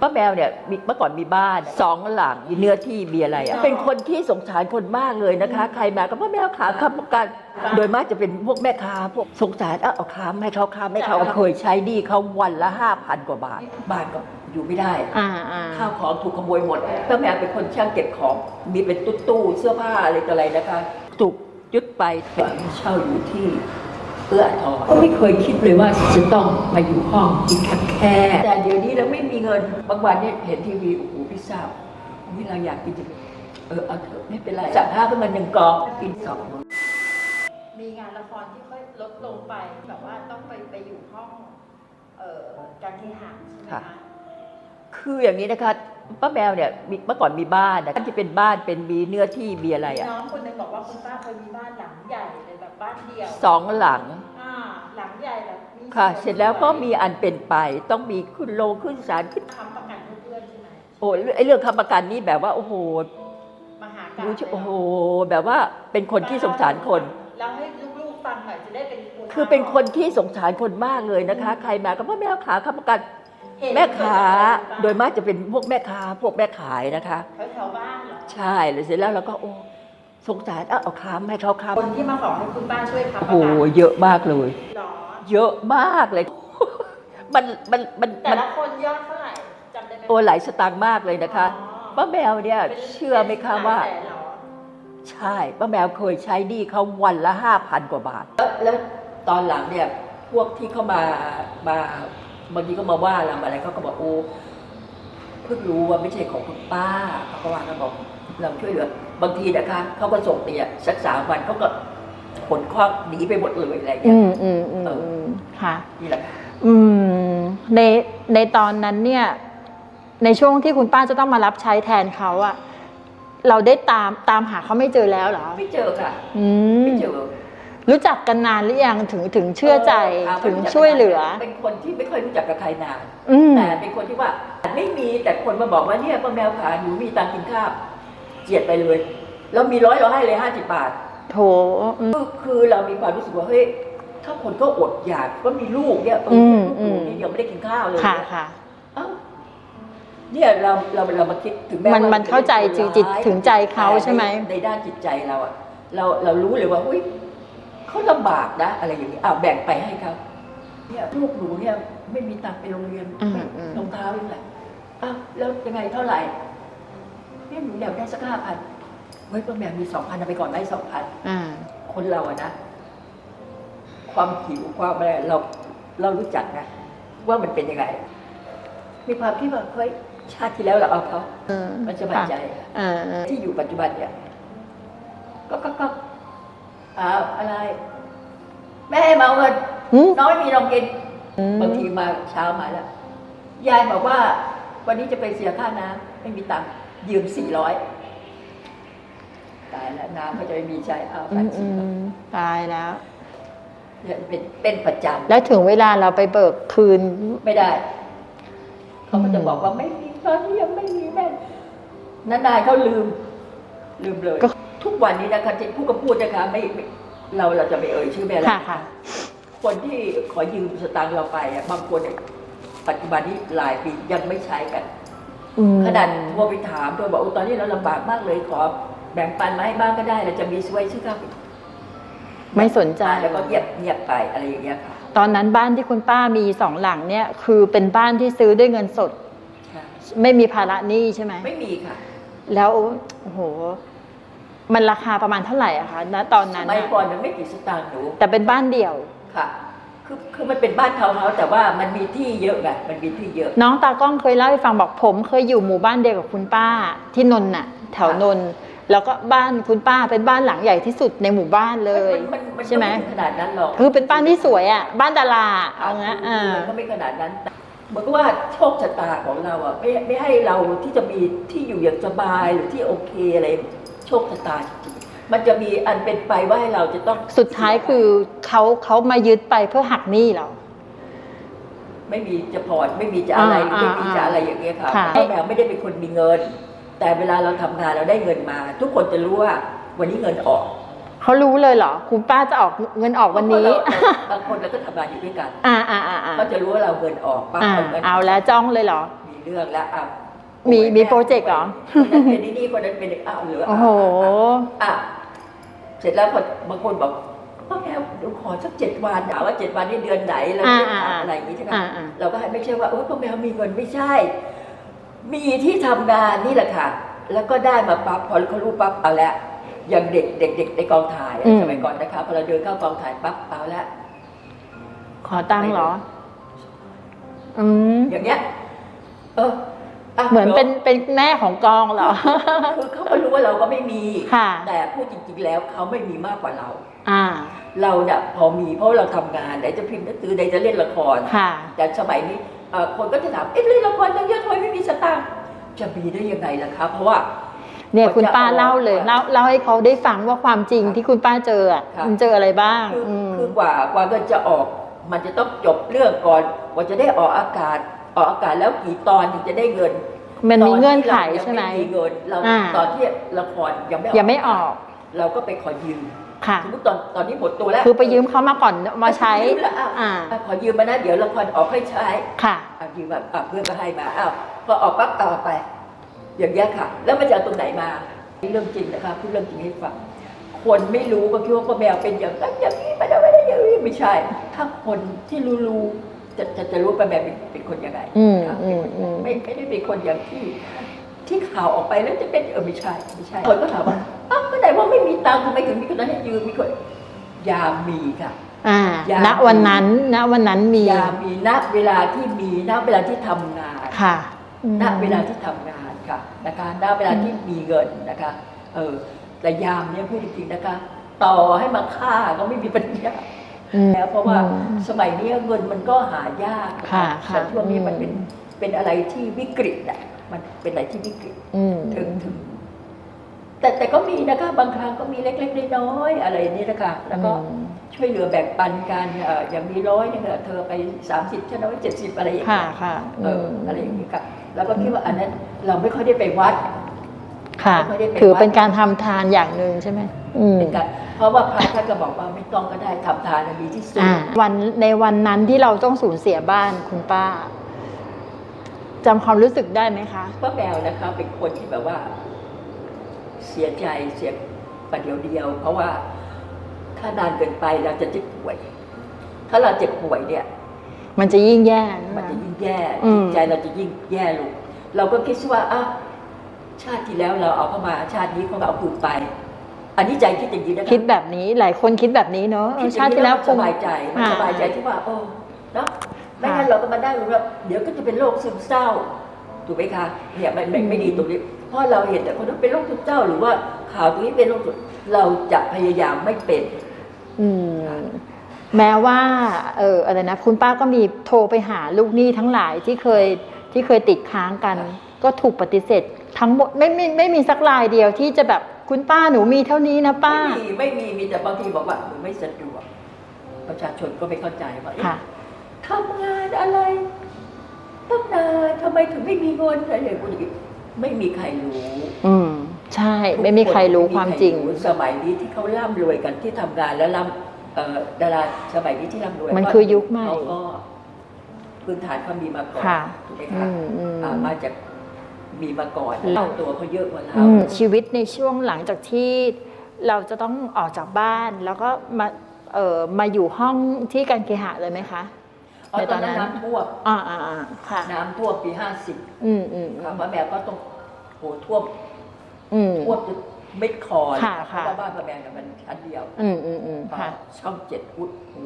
ป้าแมวเนี่ยมีเมื่อก่อนมีบ้านสองหลังมีเนื้อที่มีอะไรอะเป็นคนที่สงสารคนมากเลยนะคะ ใครมาก็ป้าแมวขาค้ำประกัน โดยมากจะเป็นพวกแม่ค้าพวกสงสารเอาเอาค้ำให้เขาค้ำให้เขาเคยใช้หนี้เขาวันละห้าพันกว่าบาทบ้านก็อยู่ไม่ได้อ่าอ่าข้าวของถูกขโมยหมดป้าแมวเป็นคนช่างเก็บของมีเป็นตู้ตู้เสื้อผ้าอะไรต่ออะไรนะคะถูกยึดไปเช่าอยู่ที่ เอื้ออาทรก็ไม่เคยคิดเลยว่าจะต้องมาอยู่ห้องที่แคบๆแต่เดี๋ยวนี้เราไม่มีเงินบางวันเนี่ยเห็นทีวีโอ้โหพิซซ่านี่เราอยากกินจะเออเอาเถอะไม่เป็นไรสั่งห้าขึ้นมาหนึ่งกล่องกินสองมื้อมีงานละครที่ค่อยลดลงไปแบบว่าต้องไปไปอยู่ห้องเอ่อการเคหะใช่ไหมคะคืออย่างนี้นะคะ ป้าแมวเนี่ยมีเมื่อก่อนมีบ้านนะที่เป็นบ้านเป็นมีเนื้อที่มีอะไรมีอะน้องคนหนึงบอกว่าคุณป้าเคยมีบ้านหลังใหญ่เลยแบบบ้านเดียวสองหลังอ่าหลังใหญ่แบบมีค่ะสวนเสร็จแล้วก็มีอันเป็นไป ต้องมีขึ้นโลงขึ้นศาลขึ้นค้ำประกันให้เพื่อนใช่ไหมโอ้ไอเรื่องค้ำประกันนี่แบบว่าโอ้โหมหาการรู้ชื่อเลยโอ้โหเนาะแบบว่าเป็นคนที่สงสารคนแล้วให้ลูกๆฟังหน่อยจะได้เป็นอุทาหรณ์คือเป็นคนที่สงสารคนมากเลยนะคะ ใครมาก็พ่อแม่ขาค้ำประกันเห็น แม่ค้าเห็นโดยมากจะเป็นพวกแม่ค้าพวกแม่ขายนะคะแถวแถวๆบ้านเหรอใช่เลยเสร็จแล้วเราก็โอ้สงสารเอาเอาค้ำให้เขาค้ำคนที่มาขอให้คุณป้าช่วยค้ำประโอ้กัโหเยอะมากเลยหรอเยอะมากเลย มันมันมันแต่มันละคนยอดเท่าไหร่จำได้ไหมโอ้หลายสตางค์มากเลยนะคะอ๋อป้าแมวเนี่ยเป็นเชื่อไหมคะว่าเป็นหลยแสนเหรอใช่ป้าแมวเคยใช้หนี้เขาวันละห้าพันกว่าบาท แล้วแล้วตอนหลังเนี่ยพวกที่เขามามา บางทีก็มาว่าเราอะไรเขาก็บอกโอ้เพิ่งรู้ว่าไม่ใช่ของคุณป้าเขาก็ว่ากันบอกเราช่วยเหลือบางทีนะคะเขาก็ส่งเตียสักสามวันเขาก็ขนคว้างหนีไปหมดเลยอะไรอย่างอืเงี้ยมอืมอืมอืมค่ะนี่แหละค่ะอืมในในตอนนั้นเนี่ย ในช่วงที่คุณป้าจะต้องมารับใช้แทนเขาอะเราได้ตามตามหาเขาไม่เจอแล้วเหรอไม่เจอค่ะ อืมไม่เจอ รู้จักกันนานหรือยังถึงถึงเชื่อใจถามว่าถึงรู้จักช่วยเหลือ เป็นคนที่ไม่ค่อยรู้จักกับใครนานอืมแต่เป็นคนที่ว่าไม่มีแต่คนมาบอกว่าเนี่ยป้าแมวขาหนูมีตังค์กินข้าวเจียดไปเลยแล้วมีร้อยเราให้เลยห้าสิบบาทโถอืมคือคือเรามีความรู้สึกว่าเฮ้ยถ้าคนก็อดอยากก็มีลูกเนี่ยเออมลูกหนูนี่ยังไม่ได้กินข้าวเลยค่ะเนี่ยค่ะเอ้าเนี่ยเราเราเรามาคิดถึงแม้มันว่ามันเข้าใจจิตจิตถึงใจเขาใช่ไหมแต่ในในด้านจิตใจเราอะเราเรารู้เลยว่าอุ้ย เขาลำบากนะ อะไรอย่างนี้อ่าแบ่งไปให้เขาเนี่ยลูกหนูเนี่ยไม่มีตังค์ไปโรงเรียนอืมอืม รองเท้ายังไงอ้าวแล้วยังไงเท่าไหร่เนี่ยหนูอยากได้สักห้าพันเฮ้ยป้าแมวมีสองพันเอาไปก่อนไหมสองพัน อ่า คนเราอะนะ ความหิวความอะไรเราเรารู้จักนะ ว่ามันเป็นยังไง มีความคิดว่าเฮ้ยชาติที่แล้วเราเอาเขาเออมันสบายใจเออเออ ที่อยู่ปัจจุบันเนี่ยก็ก็ก็ อ้าวอะไร แม่ให้มาเอาเงินอืม น้องไม่มีนมกิน อืมบางทีมาเช้ามาแล้ว ยายบอกว่า วันนี้จะไปเสียค่าน้ำไม่มีตังค์ยืมสี่ร้อยตายแล้วน้ำเขาจะไม่มีใช้เอาอืไปมอืสี่ร้อยมตายแล้ว เนี่ยเป็นเป็นประจแล้วถึงเวลาเราไปเบิกคืนำไม่ได้ เขาก็จะบอกว่าไม่มีตอนนี้ยังไม่มีแม่นานๆเขาลืม ลืมเลยก็ ทุกวันนี้นะคะที่พูดก็พูดนะคะไม่ไม่เราเราจะไม่เอ่ยชื่อแม่แล้วค่ะค่ะ คนที่ขอยืมสตางค์เราไปอะบางคนเนี่ยปัจจุบันนี้หลายปียังไม่ใช้กัน อืม ขนาดโทรไปถามโทรบอกโอ้ตอนนี้เราลำบากมากเลยขอแบ่งปันมาให้บ้างก็ได้เราจะมีช่วยชื่อข้าวไม่สนใจ แล้วก็เงียบเงียบไปอะไรอย่างเงี้ยค่ะตอนนั้นบ้านที่คุณป้ามีสองหลังเนี่ย คือเป็นบ้านที่ซื้อด้วยเงินสดใช่ไม่มีภาระหนี้ใช่ไหม ไม่มีค่ะ แล้วโอ้โห มันราคาประมาณเท่าไหร่อะคะณตอนนั้นสมัยอะก่อนมันไม่กี่สตางค์หนูแต่เป็นบ้านเดี่ยวค่ะ คือคือมันเป็นบ้านทาวน์เฮาส์แต่ว่ามันมีที่เยอะไงมันมีที่เยอะ น้องตากล้องเคยเล่าให้ฟังบอกผม เคยอยู่หมู่บ้านเดียวกับคุณป้าที่นนท์น่ะ แถวนนท์แล้วก็บ้านคุณป้าเป็นบ้านหลังใหญ่ที่สุดในหมู่บ้านเลยมันมันใช่ไหมก็ถึงขนาดนั้นหรอกคือเป็นบ้านที่สวยอะบ้านดาราเอางี้อ่ามันก็ไม่ขนาดนั้นแต่เหมือนกับว่าโชคชะตาของเราอะไม่ไม่ให้เราที่จะมีที่อยู่อย่างสบายหรือที่โอเคอะไรโช คชะตาจริงๆมันจะมีอันเป็นไปว่าให้เราจะต้องสุดท้ายคือเขาเขามายึดไปเพื่อหักหนี้เรา ไม่มีจะผ่อนไม่มีจะอะไรอ่าไม่มีจะอ่าอะไรอย่างเงี้ยค่ะค่ะ เพราะแบบไม่ได้เป็นคนมีเงิน แต่เวลาเราทำงานเราได้เงินมา ทุกคนจะรู้ว่าวันนี้เงินออกเขารู้เลยเหรอ คุณป้าจะออกเงินออกวันนี้เพราะเราบางคนเราก็ทำงานอยู่ด้วยกัน อ่าอ่าอ่าอ่าเขาจะรู้ว่าเราเงินออกปั๊บอ่าเอาเงินเอาแล้วจ้องเลยเหรอ มีเรื่องแล้วอะ มีป่วยมีแโปรเจกต์เหรอคนนั้นเป็นนี่คนนั้นเป็นอ้าวเหลือโอ้โหอะเสร็จแล้วพอบางคนบอกพ่อแม่เดี๋ยวขอสักเจ็ดวันถามว่าเจ็ดวันนี่เดือนไหนเราไม่ถามอ่าอ่าอะไรอย่างนี้ใช่ไหมอ่าอ่าเราก็ให้ไม่ใช่ว่าโอ้พ่อแมวมีเงินไม่ใช่ มีที่ทำงานนี่แหละค่ะ แล้วก็ได้มาปั๊บพอเขารู้ปั๊บเอาละอย่างเด็กเด็กเด็กในกองถ่ายอะอืมสมัยก่อนนะคะพอเราเดินเข้ากองถ่ายปั๊บเอาละขอตังค์เหรอ อืมอย่างเงี้ย เอออะ เหมือนเป็นเป็นแม่ของกองเหรอ คือเขาก็รู้ว่าเราก็ไม่มีค่ะแต่พูดจริงๆแล้วเขาไม่มีมากกว่าเรา อ่า เราเนี่ยพอมีเพราะเราทำงานไหนจะพิมพ์หนังสือไหนจะเล่นละครค่ะแต่สมัยนี้เอ่อคนก็จะถามเอ๊ะเล่นละครตั้งเยอะทำไมไม่มีสตางค์จะมีได้ยังไงล่ะครับเพราะว่าเนี่ยคุณป้าจะออกเล่าเลยเล่าเล่าให้เขาได้ฟังว่าความจริงที่คุณป้าเจออะค่ะมันเจออะไรบ้างคืออืมคือกว่ากว่าเงินจะออก มันจะต้องจบเรื่องก่อนกว่าจะได้ออกอากาศ ออกอากาศแล้วกี่ตอนถึงจะได้เงินมันมีเงื่อนไขตที่ราใช่ไหมยังมีเงินเราอ่าตอนที่ละครยังไม่ยังไม่ออก เราก็ไปขอยืมค่ะสมมติตอนตอนนี้หมดตัวแล้ว คือไปยืมเขามาก่อนมาใช้ยืมแล้วอะอ่าอะขอยืมมานะเดี๋ยวละครออกค่อยใช้ค่ะอะยืมแบบอะเพื่อนก็ให้มาอ้าวพอออกปั๊บเอาไป อย่างเงี้ยค่ะ แล้วมันจะเอาตรงไหนมานี่เรื่องจริงนะคะพูดเรื่องจริงให้ฟังคนไม่รู้ก็คิดว่าพ่อแมวเป็นอย่างนั้นอย่างนี้ไม่ได้ไม่ได้อย่างนี้ไม่ใช่ ถ้าคนที่รู้รู้ จะจะจะรู้ป้าแมวเป็นเป็นคนยังไงอืมค่ะอืมอืม ไม่ไม่ได้เป็นคนอย่างที่ ที่ข่าวออกไปแล้วจะเป็นเออไม่ใช่ไม่ใช่คนก็ถามว่าอ้าวเมื่อไหร่ว่าไม่มีตังค์ทำไมถึงมีคนนั้นให้ยืมมีคนยามมีค่ะ อ่า อย่าณวันนั้น ณ วันนั้นมียามมีณเวลาที่มีณเวลาที่ทำงาน ค่ะอืม ณเวลาที่ทำงานค่ะนะคะณเวลาที่มีเงินนะคะเออแต่ยามเนี่ยพูดจริงๆนะคะ ต่อให้มาฆ่าก็ไม่มีปัญญาอืม แล้วเพราะว่าอืมสมัยนี้เงินมันก็หายากนค่ะค่ะแต่ช่วงนี้มันเป็นอืมเป็นอะไรที่วิกฤตอะมันเป็นอะไรที่วิกฤตอืมถึงถึงแต่แต่ก็มีนะคะบางครั้งก็มีเล็กๆน้อยๆอะไรนี่นะคะแล้วก็อืมช่วยเหลือแบ่งปันกันเอ่ออย่างมีร้อยหนึงอะเธอไปสามสิบฉันเอาไว้เจ็ดสิบอะไรอย่างค่ะเงี้ยค่ะเอออะไรอย่างนี้ค่ะแล้วก็คิดว่าอันนั้นเราไม่ค่อยได้ไปวัดค่ะไม่ได้ไปถือวัดเป็นการทำทานอย่างหนึ่งใช่ไหมอืม เป็นการเพราะว่าพระท่านก็บอกว่าไม่ต้องก็ได้ทำทานอันดีที่สุดอ่าวันในวันนั้นที่เราต้องสูญเสียบ้านคุณป้าจำความรู้สึกได้ไหมคะป้าแมวนะคะ เป็นคนที่แบบว่า เสียใจเสียประเดียวเดียว เพราะว่าถ้านานเกินไปเราจะเจ็บป่วย ถ้าเราเจ็บป่วยเนี่ย มันจะยิ่งแย่ใช่ไหมันจะยิ่งแย่อืจิมตใจเราจะยิ่งแย่ลงเราก็คิดว่าอะชาติที่แล้วเราเอาเข้ามาชาตินี้เขาก็เอาคืนไป อันนี้ใจคิดอย่างนี้นะคะคิดแบบนี้หลายคนคิดแบบนี้เนอะเอคิอดอย่งชาติที่แล้วมันสบายใจมันอ่สบายใจที่ว่าเออเนาะไม่งั้นค่ะเราก็มาได้รู้ว่าเดี๋ยวก็จะเป็นโรคซึมเศร้าถูกไหมคะเนี่ยมันไม่อืมไม่ดีตรงนี้เพราะเราเห็นแต่คนนั้นเป็นโรคซึมเศร้าหรือว่าข่าวตรงนี้เป็นโรคซึมเราจะพยายามไม่เป็น อืมแม้ว่าเอออะไรนะคุณป้าก็มีโทรไปหาลูกหนี้ทั้งหลายที่เคยที่เคยติดค้างกัน ก็ถูกปฏิเสธ ทั้งหมดไม่ไม่ไม่มีสักรายเดียวที่จะแบบคุณป้าหนูมีเท่านี้นะป้า ไม่มีไม่มีมีแต่บางทีบอกว่าหนูไม่สะดวก ประชาชนก็ไม่เข้าใจว่าเอ๊ะค่ะทำงานอะไรตั้งนานทำไมถึงไม่มีเงินอะไรอย่างนี้ไม่มีใครรู้ อืม ใช่ ไม่มีใครรู้ความจริงไใสมัยนี้ที่เขาร่ำรวยกันที่ทำงานแล้วร่ำเอ่อดาราสมัยนี้ที่ร่ำรวยมันคือยุคใหม่เขาก็พื้นฐานเขามีมาก่อนค่ะถูกไหมอืคะมอืมอ่ามาจาก มีมาก่อนอืมเล่าตัวเขาเยอะกว่าเราอืมชีวิตในช่วงหลังจากที่เราจะต้องออกจากบ้านแล้วก็มาเอ่อมาอยู่ห้องที่การเคหะเลยไหมคะอ๋อในตตออนนนั้นั้นนน้ำท่วมอ่าอ่าอ่าค่ะน้ำท่วมปีห้าสิบอืมอืมค่ะป้าแมวก็ต้องโหท่วมอืมท่วมจนเม็ดคอเลยค่ะเพค่ะราะว่าบ้านป้าแมวเนี่ยมันชั้นเดียว อืมอืมอืมค่ะช่องเจ็ดพุทธโอ้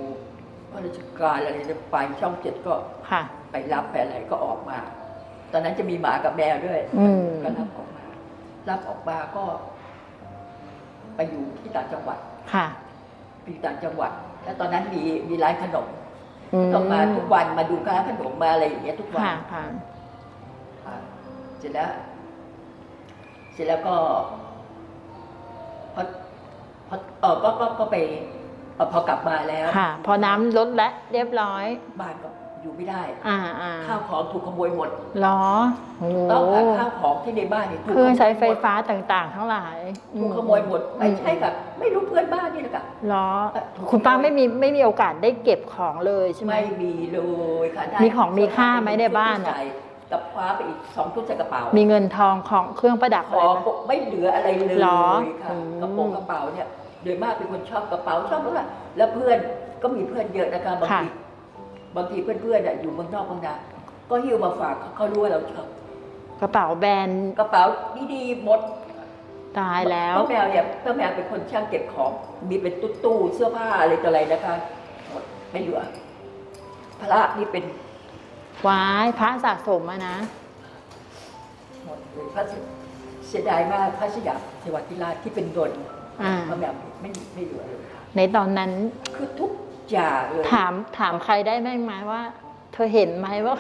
ข้าราชการอะไรจะไปช่องเจ็ดก็ค่ะไปรับไปอะไรก็ออกมา ตอนนั้นจะมีหมากับแมวด้วยอืม ก็รับออกมา รับออกมาก็ ไปอยู่ที่ต่างจังหวัดค่ะ ไปอยู่ต่างจังหวัด แล้วตอนนั้นมีมีร้านขนมอืมต้องมาทุกวันมาดูร้านขนมมาอะไรอย่างเงี้ยทุกวัน ค่ะค่ะ อ่าเสร็จแล้ว เสร็จแล้วก็พอพอเออก็ก็ก็ไปเอ่อพอกลับมาแล้วค่ะ พอน้ำลดและเรียบร้อย บ้านก็ อยู่ไม่ได้อ่าอ่าข้าวของถูกขโมยหมดเหรอโอ้ต้องหาข้าวของที่ในบ้านเนี่ยถูกเครื่องใช้ขโมยหมดไฟฟ้าต่างๆ ทั้งหลายถูกขโมยหมดไม่ใช่กับไม่รู้เพื่อนบ้านนี่แหละค่ะเหรอเอ่อถูกคุณป้าขโมยไม่มีไม่มีโอกาสได้เก็บของเลยใช่ไหมไม่มีเลยค่ะได้มีของมีค่าไหมในบ้านอะใส่กับคว้าไปอีกสองชุดใส่กระเป๋า มีเงินทองของเครื่องประดับขอะไรอไหมไม่เหลืออะไรเลยหรอค่ะอืมกระโปรงกระเป๋าเนี่ยโดยมากเป็นคนชอบกระเป๋าชอบมากแล้วเพื่อนก็มีเพื่อนเยอะนะคะบางที บางทีเพื่อนๆอะอยู่เมืองนอกบางนาก็หิ้วมาฝากเขาเขารู้ว่าเราชอบกระเป๋าแบรนด์กระเป๋าดีๆหมดตายแล้วป้าแมวเนี่ยป้าแมวเป็นคนช่างเก็บของ มีเป็นตู้ตู้ๆเสื้อผ้าอะไรต่ออะไรนะคะหมดไม่เหลือพระนี่เป็นว้ายพระสะสมอะนะหมดเลยพระเสียดายมากพระสยามเทวทิราชที่เป็นดนอ่าป้าแมวไม่ไม่เหลือเลยค่ะในตอนนั้นคือทุก อย่างเลยถามถามใครได้ไหมไหมว่า เธอเห็นไหมว่า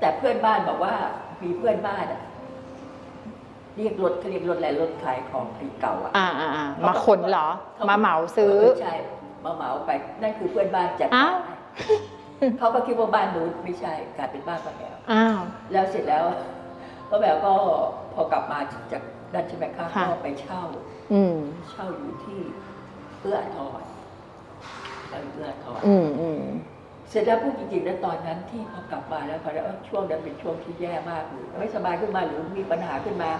แต่เพื่อนบ้านบอกว่ามีเพื่อนบ้านอะเรียกรถเขาเรียกรถอะไรรถขายของไอ้เก่าอะอ่าอ่าอ่ามาขนเหรอ มาเหมาซื้อใช่มาเหมาไปนั่นคือเพื่อนบ้านจัดอ้าวให้เขาก็คิดว่าบ้านนู้นไม่ใช่กลายเป็นบ้านป้าแมวอ้าวแล้วเสร็จแล้วป้าแมวก็พอกลับมาจากดันใช่ไหมคะค่ะก็ไปเช่าอืมเช่าอยู่ที่เอื้ออาทร เช่าอยู่เอื้ออาทรอืมอืมเสร็จแล้วพูดจริงๆแล้วตอนนั้นที่พอกลับมาแล้วพอแล้วช่วงนั้นเป็นช่วงที่แย่มากเลยไม่สบายขึ้นมาหรือมีปัญหาขึ้นมา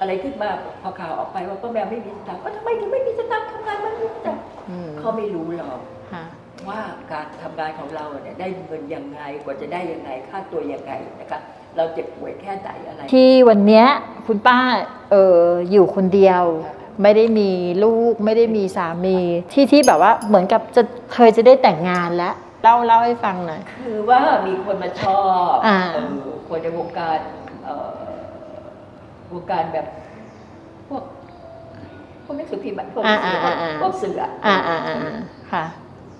อะไรขึ้นมาพอข่าวออกไปว่าป้าแมวไม่มีสตังค์ว่าทำไมถึงไม่มีสตังค์ทำงานมันไม่มีสตังค์อืมเขาไม่รู้หรอกค่ะว่าการทำงานของเราเนี่ยได้เงินยังไงกว่าจะได้ยังไงค่าตัวยังไงนะคะเราเจ็บป่วยแค่ไหนอะไร ที่วันเนี้ยคุณป้าเอออยู่คนเดียว ไม่ได้มีลูก ไม่ได้มีสามี ที่ที่แบบว่าเหมือนกับจะเคยจะได้แต่งงานแล้วเล่าเล่าให้ฟังหน่อย คือว่ามีคนมาชอบอ่า เออคนในวงการเอ่อวงการแบบพวกพวกนักสืบพิมพ์อะพวกอ่าสื่ออ่าอ่า พวกสื่ออะอ่าอ่าอ่าอ่าค่ะ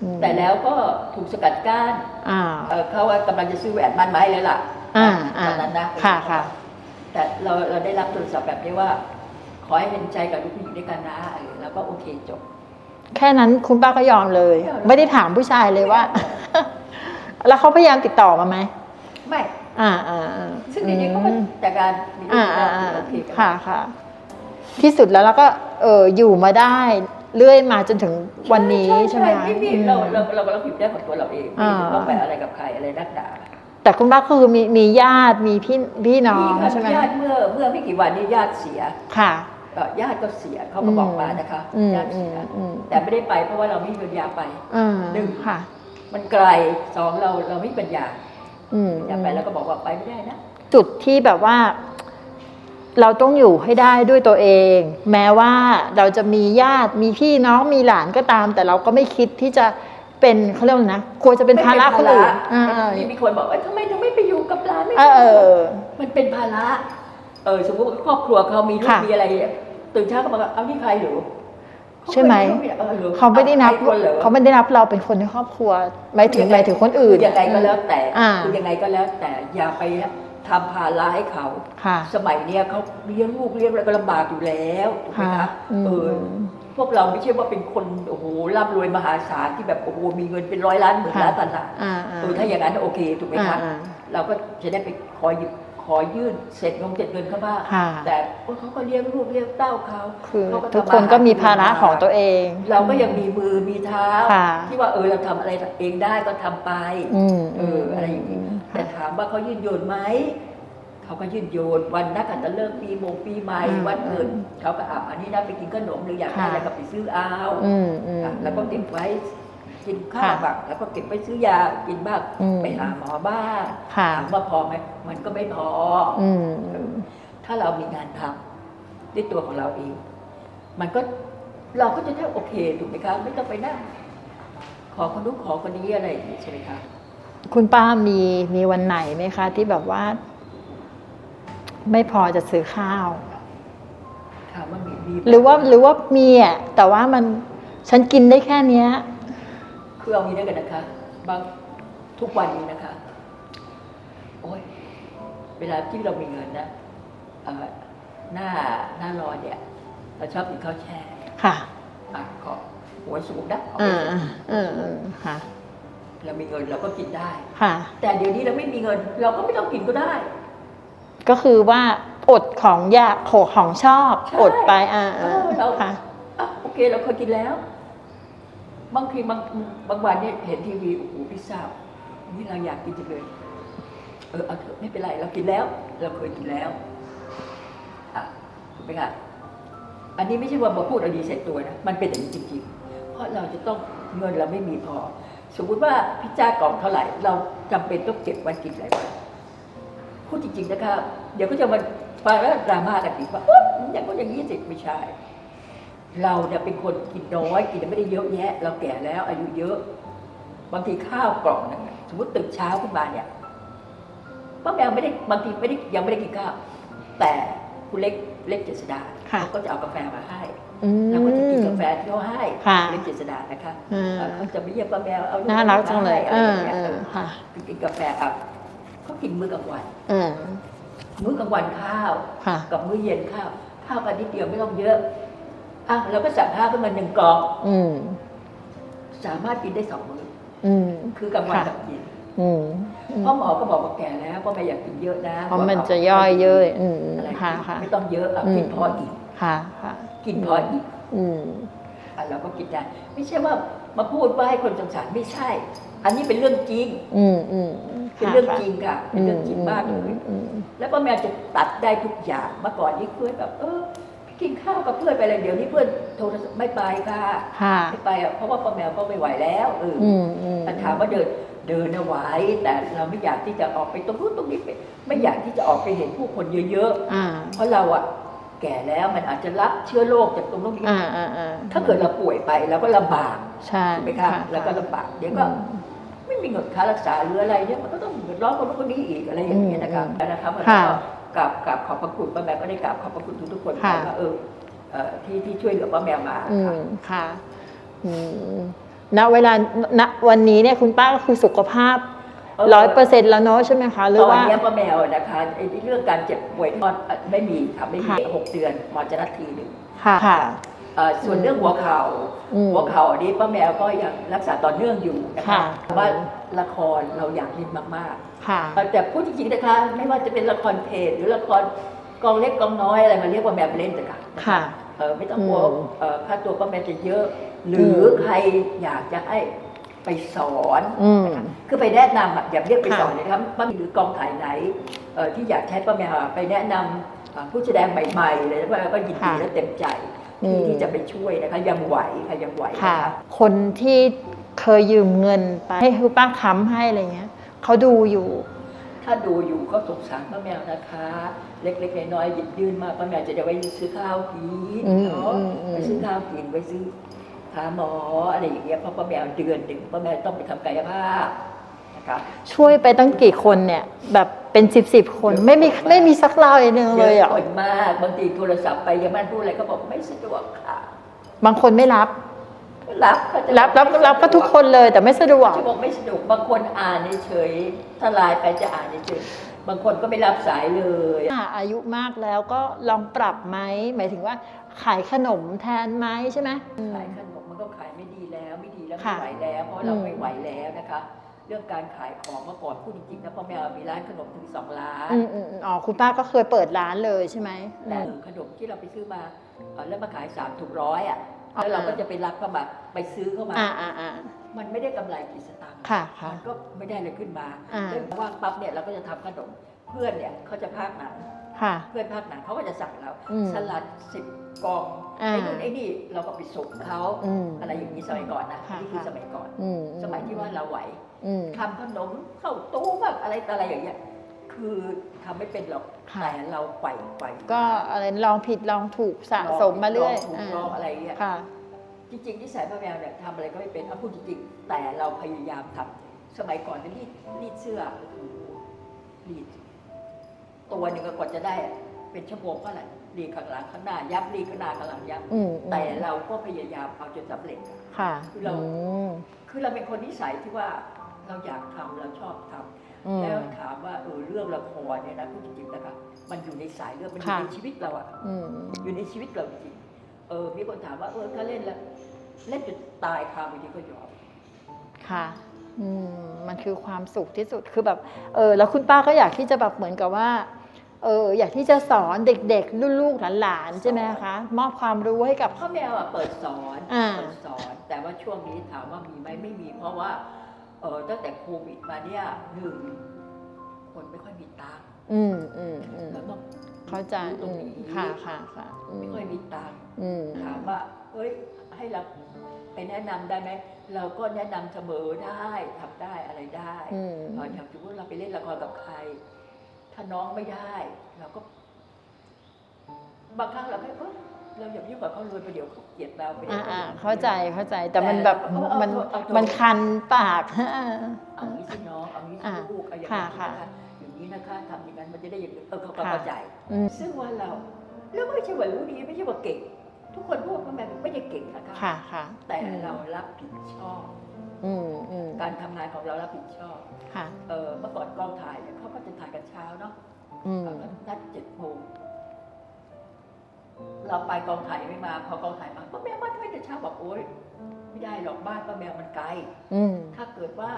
อืมแต่แล้วก็ถูกสกัดกั้นอ่า เอ่อเขาว่ากำลังจะซื้อแหวนบ้านไม้เลยล่ะอ่าอ่าตอนนั้นนะค่ะค่ะ แต่เราเราได้รับโทรศัพท์แบบนี้ว่าข อให้เห็นใจกับลูกผู้หญิงด้วยกันนะเออแล้วก็โอเคจบ แค่นั้นคุณป้าก็ยอมเลยยอมไม่ได้ถามผู้ชายเลยว่า แล้วเขาพยายามติดต่อมาไหมไม่ อ่าอ่าอ่าซึ่งทีนี้เขาก็จากการมีลูอ่ากอ่าอ่าโอเคกันค่ะค่ะ ที่สุดแล้วเราก็ เอออยู่มาได้ เรื่อยมาจนถึงวันนี้ใช่ไหมคะไม่มีอืมเราเราเราเราผิดได้ของตัวเราเองไม่อ่าต้องไปอะไรกับใครอะไรนักด่าแต่คุณป้าคือมีมีญาติมีพี่พี่น้องค่ะใช่ไหมญาติเมื่อเมื่อไม่กี่วันนี้ญาติเสีย ค่ะเอ่อ ญาติก็เสียเขาก็บอกมานะคะอืมญาติเสียอืมอืมแต่ไม่ได้ไปเพราะว่าเราไม่มีปัญญาไปอ่าหนึ่งค่ะมันไกลสองเราเราไม่มีปัญญาอืมอยากไปแล้วก็บอกว่าไปไม่ได้นะจุดที่แบบว่า เราต้องอยู่ให้ได้ด้วยตัวเอง แม้ว่าเราจะมีญาติมีพี่น้องมีหลานก็ตาม แต่เราก็ไม่คิดที่จะเป็นเขาเรียกว่านะกลัวจะเป็นภาระคนอื่นอ่ามีมีคนบอกว่าทำไมถึงไม่ไปอยู่กับหลานไม่เออเออมันเป็นภาระ เออสมมติว่าครอบครัวเขามีลูกค่ะมีอะไรตื่นเช้าก็บอกว่าเอานี่ใครหรือใช่ไหมออหรือเขาไม่ได้นับใครคนเหรอเขาไม่ได้นับเราเป็นคนในครอบครัวหมายถึงหมายถึงคนอื่นคือยังไงก็แล้วแต่อ่า คือยังไงก็แล้วแต่อย่าไปทำภาระให้เขา ค่ะ สมัยเนี้ยเขาเลี้ยงลูกเลี้ยงอะไรก็ลำบากอยู่แล้วถูกไหมค่ะคะอืมเออพวกเราไม่ใช่ว่าเป็นคนโอ้โหร่ำรวยมหาศาลที่แบบโอ้โหมีเงินเป็นร้อยล้านหมื่นล้านพันล้านอ่าอ่าเออถ้าอย่างนั้นโอเคถูกไหมคะอ่า เราก็จะได้ไปขอหยิบ ขอยื่นเสร็จงงเสร็จเงินเขาบ้างค่ะ แต่เขาก็เลี้ยงลูกเลี้ยงเต้าเขาคือเขาทุกทำคนก็มีภาระของตัวเองเอง เราก็ยังมีมือมีเท้าค่ะที่ว่าเออเราทำอะไรเองได้ก็ทำไปอืมเอออะไรอย่างนี้มแต่ถามว่าเขายื่นโยนไหมเขาก็ยื่นโยนวันนักขัตฤกษ์ปีโมงปีใหม่อืมวันเกิดเขาก็อะอันนี้นะไปกินขนมหรืออยากได้ค่ะอะไรก็ไปซื้อเอาอืมอืมอะแล้วก็เก็บไว้ กินข้าวค่ะบ้างแล้วก็เก็บไว้ซื้อยากินบ้างอืม ไปหาหมอบ้างค่ะ ถามว่าพอไหมมันก็ไม่พอออืมอืม ถ้าเรามีงานทำด้วยตัวของเราเอง มันก็เราก็จะได้โอเคถูกไหมคะไม่ต้องไปนั่งขอคนนู้นขอคนนี้อะไรอย่างนี้ใช่ไหมคะ คุณป้ามีมีวันไหนไหมคะ ที่แบบว่า ไม่พอจะซื้อข้าว ถามว่ามีมีหรือว่าหรือว่ามีอะแต่ว่ามันฉันกินได้แค่เนี้ย คือเอางี้ด้วยกันนะคะ บางทุกวันนี้นะคะ โอ้ยเวลาที่เรามีเงินนะเอ่อหน้าหน้าร้อนเนี่ยเราชอบกินข้าวแช่ค่ะอะขอหัวสูงนะเอาอ่าไปอ่าเออเออค่ะ เรามีเงินเราก็กินได้ค่ะ แต่เดี๋ยวนี้เราไม่มีเงิน เราก็ไม่ต้องกินก็ได้ ก็คือว่าอดของอยากขของชอบใช่อดไปอ่าเออ่าอเราค่ะอะโอเคเราเคยกินแล้ว บางทีบางบางวันเนี่ยเห็นทีวีโอ้โหพิซซ่านี่เราอยากกินจังเลย เออเอาเถอะไม่เป็นไรเรากินแล้ว เราเคยกินแล้วอะถูกไหมคะอันนี้ไม่ใช่ว่ามาพูดเอาดีใส่ตัวนะมันเป็นอย่างนี้จริง ๆ เพราะเราจะต้องเงินเราไม่มีพอ สมมติว่าพิซซ่ากล่องเท่าไหร่ เราจำเป็นต้องเก็บวันกินหลายวันพูดจริงๆนะคะเดี๋ยวก็จะมาฟังแล้วดราม่ากันอีกว่าอุ๊ยอย่างก็อย่างนี้สิไม่ใช่ เราเนี่ยเป็นคนกินน้อยกินไม่ได้เยอะแยะ เราแก่แล้ว อายุเยอะ บางทีข้าวกล่องหนึงอะสมมติตื่นเช้าขึ้นมาเนี่ยป้าแมวไม่ได้บางทีไม่ได้ยังไม่ได้กินข้าวแต่คุณเล็กเล็กเจษดาค่ะเขาก็จะเอากาแฟมาให้อืมเราก็จะกินกาแฟที่เขาให้ค่ะเล็กเจษดานะคะอืมเอ่อเขาจะไม่เยี่ยมป้าแมวเอาน่ารักจังเลยอะไรเออย่างอเงี้ยเอเอออค่ะกินกาแฟอะเขากินมื้อกลางวันเออมื้อกลางวันข้าวค่ะกับมื้อเย็นข้าว ข้าวกันนิดเดียวไม่ต้องเยอะ อะเราก็สั่งข้าวขึ้นมาหนึ่งกล่องอืม สามารถกินได้สองมื้ออืม คือกลางวันค่ะ กับเย็นอืมเพราะหมอก็บอกว่าแก่แล้วก็ไม่อยากกินเยอะนะเพราะมันจะย่อยเยอะอืมอะไรค่ะค่ะ ไม่ต้องเยอะอะอืมกินพออีกค่ะค่ะ กินพออีกอืม อะเราก็กินได้ไม่ใช่ว่ามาพูดว่าให้คนสงสารไม่ใช่ อันนี้เป็นเรื่องจริงอืมอืมเป็นเรื่องจริงค่ะเป็นเรื่องจริงมากเลยอืม แล้วป้าแมวจะตัดได้ทุกอย่างเมื่อก่อนนี่เคยแบบเออ กินข้าวกับเพื่อนไปเลยเดี๋ยวนี้เพื่อนโทรศัพท์ไม่ไปค่ะค่ะ ไม่ไปอะเพราะว่าป้าแมวก็ไม่ไหวแล้วเออออืมอืมแต่ถามว่าเดินเดินเอาไหวแต่เราไม่อยากที่จะออกไปตรงนู้นตรงนี้ไปไม่อยากที่จะออกไปเห็นผู้คนเยอะอ่าๆ เพราะเราอะแก่แล้วมันอาจจะรับเชื้อโรคจากตรงนู้นนี้อ่าอ่าอ่าถ้าเกิดเราป่วยไปเราก็ลำบากใช่ถูกไหมคะแล้วก็ลำบากเดี๋ยวก็ไม่มีเงินค่ารักษาหรืออะไรเนี่ยมันก็ต้องเดือดร้อนคนนู้นคนนี้อีกอะไรอย่างเงี้ยนะครับนะครับแล้วก็ กราบกราบขอบพระคุณป้าแมวก็ได้กราบขอบพระคุณทุกๆคนว่าเออเอ่อที่ที่ช่วยเหลือป้าแมวมาอืค่ะ มค่ะอืมณเวลาณวันนี้เนี่ยคุณป้าก็คือสุขภาพร้อยเปอร์เซ็นต์แล้วเนาะใช่ไหมคะหรือตอนว่า เนี้ยป้าแมวนะคะไอ้เรื่องการเจ็บป่วยที่ไม่มีค่ะไม่มีค่ะ หกเดือนหมอจะนัดทีหนึ่งค่ะค่ะ เอ่อส่วนเรื่องหัวเข่า อืม หัวเข่าอันนี้ป้าแมวก็ยังรักษาต่อเนื่องอยู่นะคะค่ะแต่ว่าละครเราอยากเล่นมาก ค่ะๆเอ่อแต่พูดจริงๆนะคะ ไม่ว่าจะเป็นละครเพจหรือละครกองเล็กกองน้อยอะไรมาเรียกว่าแมวไปเล่นเถอะค่ะค่ะเออไม่ต้องกลัวอืมเอ่อค่าตัวป้าแมวจะเยอะ หรืออมใครอยากจะให้ไปสอนอืมนะคะคือไปแนะนำอะอย่าเรียกไปค่ะสอนเลยนะครับป้าหรือกองถ่ายไหนเอ่อที่อยากใช้ป้าแมวอะไปแนะนำอ่าผู้แสดงใหม่ๆเลยแล้วก็ยินดีและเต็มใจที่ที่จะไปช่วยนะคะยังไหวค่ะยังไหวค่ะนะคะคนที่เคยยืมเงินไปให้คุณป้าค้ำให้อะไรเงี้ย เขาดูอยู่ ถ้าดูอยู่ก็สงสารป้าแมวนะคะ เล็กๆน้อยๆหยิบยื่นมาป้าแมวจะได้ไว้ซื้อข้าวกินอืมเนาะอืมอืมไปซื้อข้าวกินไปซื้อหาหมออะไรอย่างเงี้ยเพราะป้าแมวเดือนหนึ่งป้าแมวต้องไปทำกายภาพนะคะช่วยไปตั้งกี่คนเนี่ย แบบเป็นสิบสิบคนไม่มีไม่มีสักรายหนึ่งเยเลยอะอะคนมากบางทีโทรศัพท์ไปยังไม่พูดอะไรก็บอกไม่สะดวกค่ะ บางคนไม่รับ รับเขาจะรับรับไม่สะดวรับก็ทุกคนเลยแต่ไม่สะดวกจะบอกไม่สะดวกบางคนอ่านเฉยๆถ้าไลน์ไปจะอ่านเฉยๆบางคนก็ไม่รับสายเลยอ่าอายุมากแล้วก็ลองปรับไหมหมายถึงว่าขายขนมแทนไหมใช่ไหมขายขนมมันก็ขายไม่ดีแล้วไม่ดีแล้วไม่ค่ะไหวแล้วเพราะเราอืมไม่ไหวแล้วนะคะเรื่องการขายของเมื่อก่อนพูดจริงๆนะพ่อแม่มีร้านขนมถึงสองร้านอืมอืมอืมอ๋อคุณป้าก็เคยเปิดร้านเลยใช่ไหมแต่อืมขนมที่เราไปซื้อมาเอ่อแล้วมาขายสามถุงร้อยอะอ่า แล้วเราก็จะไปรับเข้ามาไปซื้อเข้ามา อ่าอ่าอ่า มันไม่ได้กำไรกี่สตางค์ค่ะค่ะมันก็ไม่ได้เลยขึ้นมาอ่า เรื่องว่างปั๊บเนี่ยเราก็จะทำขนม เพื่อนเนี่ยเขาจะพากหนังค่ะ เพื่อนภาคหนังเขาก็จะสั่งเรา อืมสลัดสิบกล่องอ่า ไอ้นู่นไอ้นี่เราก็ไปส่งเขาอืม อะไรอย่างนี้สมัยก่อนนะค่ะ นี่คือค่ะสมัยก่อน อืมสมัยที่ว่าเราไหวอืม ทำขนมเข้าตู้แบบอะไรต่ออะไรอย่างเงี้ย คือทำไม่เป็นหรอกค่ะ แต่เราไหวไหวก็อะไรลองผิดลองถูกสะสมมาเรื่อยลงถูกอ่าลองอะไรเงี้ย ค่ะ จริงๆนิสัยป้าแมวเนี่ยทำอะไรก็ไม่เป็นเอาพูดจริงๆ แต่เราพยายามทำสมัยก่อนจะรีดรีดเสื้อโอ้โหรีด ตัวหนึ่งก็กว่าจะได้อะเป็นชั่วโมงก็แหละรีดข้างหลังข้างหน้ายับรีดข้างหน้าข้างหลังยับอืมแต่เราก็พยายามเอาจนสำเร็จอะ ค่ะคือเรา อืมคือเราเป็นคนนิสัยที่ว่าเราอยากทำเราชอบทำ อืม แล้วถามว่าเออเรื่องละครเนี่ยนะพูดจริงๆนะคะมันอยู่ในสายเลือดมันอยู่ค่ะ ในชีวิตเราอะอืม อยู่ในชีวิตเราจริงเออมีคนถามว่าเออถ้าเล่นแล้วเล่นจนตายคาเวทีก็ยอม ค่ะ อืม มันคือความสุขที่สุด คือแบบ เออ แล้วคุณป้าก็อยากที่จะแบบเหมือนกับว่า เออ อยากที่จะสอนเด็กๆรุ่นลูกหลานๆ ใช่ไหมคะ มอบความรู้ให้กับ พ่อแมวอะเปิดสอนอ่า เปิดสอน แต่ว่าช่วงนี้ถามว่ามีไหมไม่มี เพราะว่า เออตั้งแต่โควิดมาเนี่ยหนึ่งคคนไม่ค่อยมีตังค์อืมอืมอืมแล้วต้องเข้าใจตรอืงมนี้ค่ะค่ะค่ะอืไม่มค่อยมีตังค์อืมถามว่าเฮ้ยให้เราไปแนะนำได้ไหมเราก็แนะนำเสมอได้ทำได้อะไรได้อืมเอ่ออย่างสมมติเราไปเล่นละครกับใคร ถ้าน้องไม่ได้ เราก็ บางครั้งเราก็เออ เราอย่ายุ่งกับเขาเลยไปเดี๋ยวเขาเกลียดเราไปดี๋อ่ายวอ่าขเข้าใจเข้าใจแต่มันแบบแต่เอาเอามันเอาเอามันคันปากเอางี้สิน้องเอางี้สิอ่าลูกเอาอย่างค่ะนี้ค่ะนะคะอย่างนี้นะคะทำอย่างนั้นมันจะได้อย่างนี้เออเขาก็ค่ะเข้าใจอืมซึ่งว่าเราแล้วไม่ใช่ว่ารู้ดีไม่ใช่ว่าเก่งทุกคนพูดว่าแม่ไม่ได้เก่งนะคะค่ะค่ะแต่เรารับผิดชอบอืมอืมการทำงานของเรารับผิดชอบค่ะเออเมื่อก่อนกองถ่ายเนี่ยเขาก็จะถ่ายกันเช้าเนาะอืมเขาก็นัดเจ็ดโมง เราไปกองถ่ายยังไม่มา พอกองถ่ายมาป้าแมวมาทำไมแต่เช้าบอกโอ๊ยไม่ได้หรอกบ้านป้าแมวมันไกลอืมถ้าเกิดว่า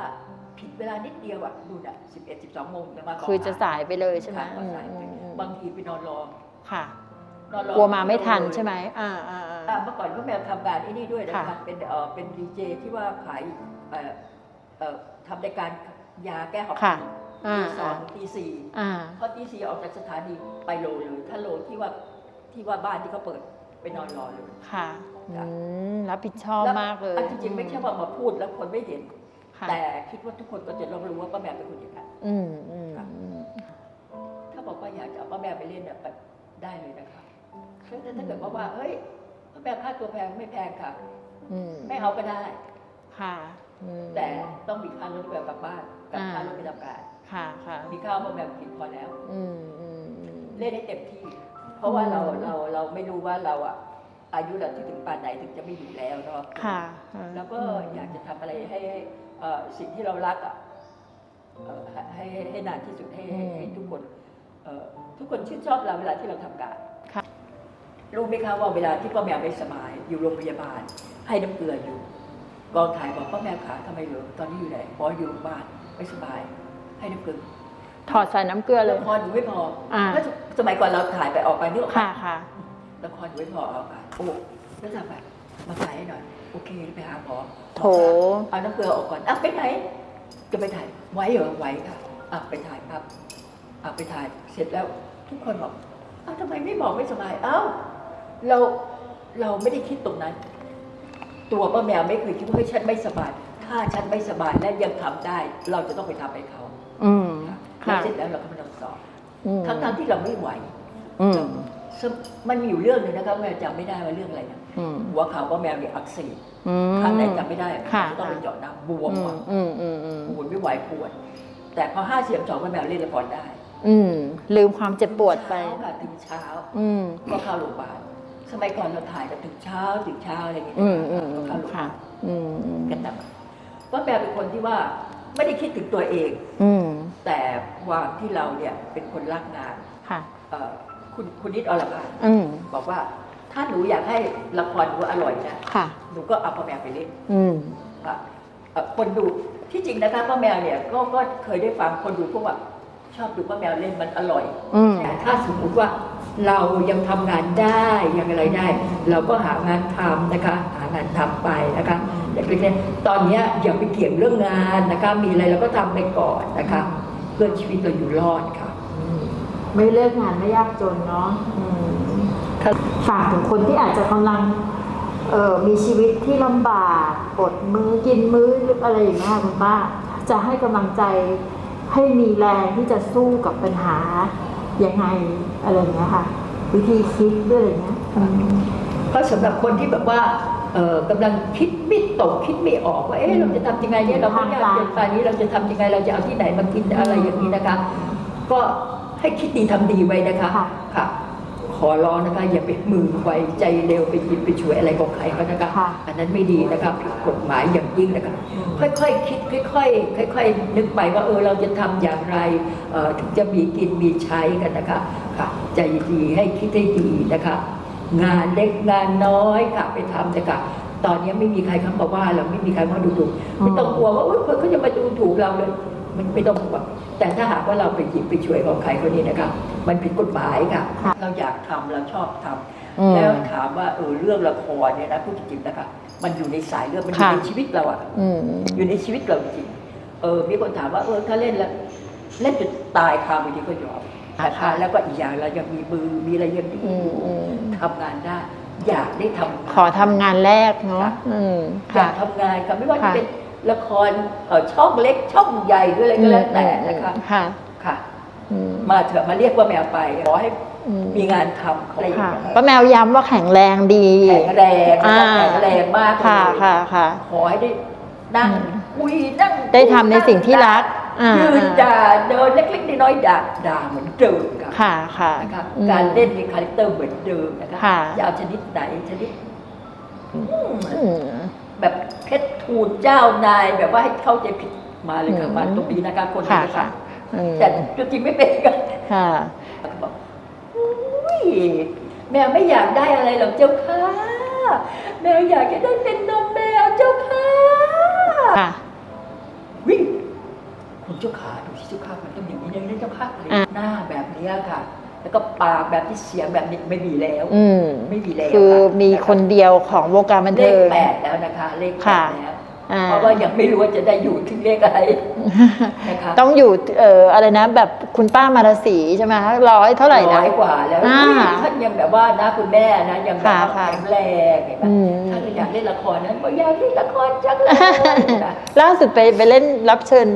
ผิดเวลานิดเดียวอะดูน่ะสิบเอ็ดสิบสองโมงจะมากองคือจะถ่สายไปเลยใช่ไหมค่ะก็อืมสายอืไปมอืมบางทีไปนอนรอค่ะนอนรอกลัวมาไม่ทันใช่ไหมอ่าอ่าอ่า อ่าเมื่อก่อนป้าแมวทำงานไอ้นี่ด้วยนะค่ะคะเป็นเออเป็นดีเจที่ว่าขายเอ่อเอ่อทำรายการยาแก้หอบค่ะหืดอ่าตีสออ่างตีสี่ อ่า พอตีสี่ออกจากสถานีไปโลเลย ถ้าโลที่ว่า ที่ว่าบ้านที่เขาเปิดไปนอนรอเลยค่ะอืจ้ะมรับผิดชอบแล้วมากเลยอะจริงๆไม่ใช่ว่ามาพูดแล้วคนไม่เห็นค่ะแต่คิดว่าทุกคนก็จะต้องรู้ว่าป้าแมวเป็นคนอย่างนั้นอืมอืมอืมถ้าบอกว่าอยากจะเอาป้าแมวไปเล่นเนี่ยไปได้เลยนะคะแต่ถ้าเกิดว่าว่าเฮ้ยป้าแมวค่าตัวแพงไม่แพงค่ะอืมไม่เอาก็ได้ ค่ะอืมแต่ต้องมีค่ารถแมวกลับบ้านกับอ่าค่ารถไปทำการค่ะค่ะมีข้าวป้าแมวกินพอแล้วอืมอืมอืมเล่นให้เต็มที่ เพราะว่าเราอืมเราเราไม่รู้ว่าเราอะอายุเราที่ถึงป่านไหนถึงจะไม่อยู่แล้วเนาะค่ะค่ะแล้วก็อยากจะทำอะไรให้เอ่อสิ่งที่เรารักอะเอ่อให้ให้ให้นานที่สุดให้ให้ให้ทุกคนเอ่อทุกคนชื่นชอบเราเวลาที่เราทำงานค่ะรู้ไหมคะว่าเวลาที่ป้าแมวไม่สบาย อยู่โรงพยาบาล ให้น้ำเกลืออยู่กองถ่ายบอกป้าแมวขาทำไมเหรอตอนนี้อยู่ไหนพออยู่โรงพยาบาลไม่สบาย ให้น้ำเกลือ ถอดใส่น้ำเกลือเลย ละครหนูไม่พออ่าแล้วสมัยก่อนเราถ่ายไปออกไปนึกออกปะค่ะค่ะ ละครอยู่ไม่พอเอาไปโอ้แล้วทำไปมาขายให้หน่อย โอเคไปหาหมอโถ เอาน้ำเกลือออกก่อนอะไปไหน จะไปถ่ายไว้เหรอไว้ค่ะอะไปถ่ายครับอะไปถ่ายเสร็จแล้วทุกคนบอกอ้าวทำไมไม่บอกไม่สบายเอ้าเราเราไม่ได้คิดตรงนั้น ตัวป้าแมวไม่เคยคิดว่าเฮ้ยฉันไม่สบาย ถ้าฉันไม่สบายและยังทำได้ เราจะต้องไปทำให้เขาอืม แล้วค่ะเสร็จแล้วเราก็มาทำสอบอืมทั้งๆที่เราไม่ไหวอืมซึ่งมันมีอยู่เรื่องหนึ่งนะครับแม่จำไม่ได้ว่าเรื่องอะไรนะอืมหัวเข่าป้าแมวเนี่ยอักเสบอืมข้างไหนจำไม่ได้ค่ะจะต้องไปเจาะน้ำบวมอืมอะอืมอืมอืมปวดไม่ไหวปวด แต่พอห้าเสียงสองป้าแมวเล่นละครได้ อืมลืมความเจ็บปวดไปเช้าค่ะถึงเช้าอืมก็เข้าโรงพยาบาลสมัยก่อนเราถ่ายกันถึงเช้าถึงเช้าอะไรอย่างเงี้ยอืมอืมอืก็มเข้าโรงพยาค่ะบาลอืมอืมกันแต่ป้าแมวเป็นคนที่ว่าไม่ได้คิดถึงตัวเองอืม แต่วางที่เราเนี่ยเป็นคนรักงานค่ะ เอ่อคุณคุณนิดอรพันธ์อืม บอกว่าถ้าหนูอยากให้ละครหนูอร่อยนะค่ะ หนูก็เอาป้าแมวไปเล่น อืม ค่ะเอ่อคนดูที่จริงนะคะป้าแมวเนี่ยก็ก็เคยได้ฟังคนดูพวกว่าชอบดูป้าแมวเล่นมันอร่อยอืม แต่ถ้าสมมุติว่าเรายังทำงานได้ยังอะไรได้ เราก็หางานทำนะคะ หางานทำไปนะคะแต่เป็นไงตอนเนี้ยอย่าไปเกี่ยงเรื่องงานนะคะ มีอะไรเราก็ทำไปก่อนนะคะ เพื่อชีวิตเราอยู่รอดค่ะ ไม่เลิกงานไม่ยากจนเนาะอืมฝากถึงคนที่อาจจะกำลังเอ่อมีชีวิตที่ลำบากอดมื้อกินมื้ออะไรอย่างเงี้ยคุณป้า จะให้กำลังใจให้มีแรงที่จะสู้กับปัญหายังไงอะไรอย่างเงี้ยค่ะ วิธีคิดด้วยอะไรเงี้ยอืมเพราะสำหรับคนที่แบบว่าเอ่อ กำลังคิดไม่ตกคิดไม่ออกว่าเอ๊ะเราจะทำยังไงเนี่ยเราไม่ยากเกินไปนี้เราจะทำยังไงเราจะเอาที่ไหนมากินอะไรอย่างนี้นะคะ ก็ให้คิดดีทำดีไว้นะคะค่ะค่ะขอร้องนะคะอย่าไปมือไวใจเร็วไปหยิบไปช่วยอะไรของใครเขานะคะค่ะอันนั้นไม่ดีนะคะผิดกฎหมายอย่างยิ่งนะคะค่อยๆคิดค่อยๆค่อย ๆ นึกไปว่าเออเราจะทำอย่างไรเอ่อถึงจะมีกินมีใช้กันนะคะค่ะใจดีให้คิดให้ดีนะคะ งานเล็กงานน้อยค่ะไปทำแต่ค่ะตอนนี้ไม่มีใครเข้ามาว่าเราไม่มีใครมาดูถูกไม่ต้องกลัวว่าอุ๊ยคนเขาจะมาดูถูกเราเลยมันไม่ต้องกลัวแต่ถ้าหากว่าเราไปหยิบไปช่วยของใครคนนี้นะคะมันผิดกฎหมายค่ะค่ะเราอยากทำเราชอบทำอืมแล้วถามว่าเออเรื่องละครเนี่ยนะพูดจริงๆนะคะมันอยู่ในสายเลือดมันอยู่ค่ะในชีวิตเราอะอืมอยู่ในชีวิตเราจริงเออมีคนถามว่าเออถ้าเล่นแล้วเล่นจนตายคาเวทีก็ยอมค่ะ นะคะแล้วก็อีกอย่างเรายังมีมือมีอะไรยังดีอืมอืม ทำงานได้อยากได้ทำขอทำงานแรกเนาะค่ะ อืมอยาค่ะ กทำงานค่ะไม่ว่าจะค่ะ เป็นละครเอ่อช่องเล็กช่องใหญ่หรืออะไรก็แล้วแต่นะคะค่ะค่ะ อืมมาเถอะมาเรียกว่าแมวไปขอให้อืมมีงานทำอะไรอย่างค่ะเงี้ยป้าแมวย้ำว่าแข็งแรงดี แข็งแรงนะคะอ่า แข็งแรงมากเลยค่ะค่ะค่ะ ขอให้ได้นั่งอืม คุยนั่งได้ทำในสิ่งที่รัก อ่ายืนอ่าด่าเดินเล็กๆน้อยๆด่าด่าเหมือนเดิมค่ะค่ะค่ะนะคะอืมการเล่นในคาแรคเตอร์เหมือนเดิมนะคะค่ะจะเอาชนิดไหนชนิดอืมอืมแบบเพชรทูลเจ้านายแบบว่าให้เข้าใจผิดมาเลยค่ะอืมมาตรงนี้นะคะคนค่ะนี้นะค่ะคะอืมแต่จริงๆไม่เป็นกันค่ะบอกอุ้ยแมวไม่อยากได้อะไรหรอกเจ้าค่ะแมวอยากจะได้เป็นนมแมวเจ้าค่ะค่ะวิ่งคุณ เจ้าขาดูที่เจ้าค่ะมันต้องอย่างนี้อย่างนี้เจ้าค่ะอะไรอะหน้าแบบเนี้ยค่ะ แล้วก็ปากแบบที่เสียงแบบนี้ไม่มีแล้วอืมไม่มีแล้วคือค่ะมีคนเดียวของวงการบันเลเทิขง แปดแล้วนะคะ เลขแปค่ะดแล้วอ่าเพราะว่ายังไม่รู้ว่าจะได้อยู่ถึงเลขอะไรนะคะต้องอยู่เอ่ออะไรนะ แบบคุณป้ามาราศีใช่ไหมคะร้อยเท่าไหร่นะ ร้อยกว่าแล้วอ่าอุ๊ยท่านยังแบบว่านะคุณแม่นะยังแบบว่าค่ะค่ะแข็งแรงเห็นไหมอืม ท่านก็อยากเล่นละครนั้นบอกอยากเล่นละครจังเลยนะ ล่าสุดไปไปเล่นรับเชิญ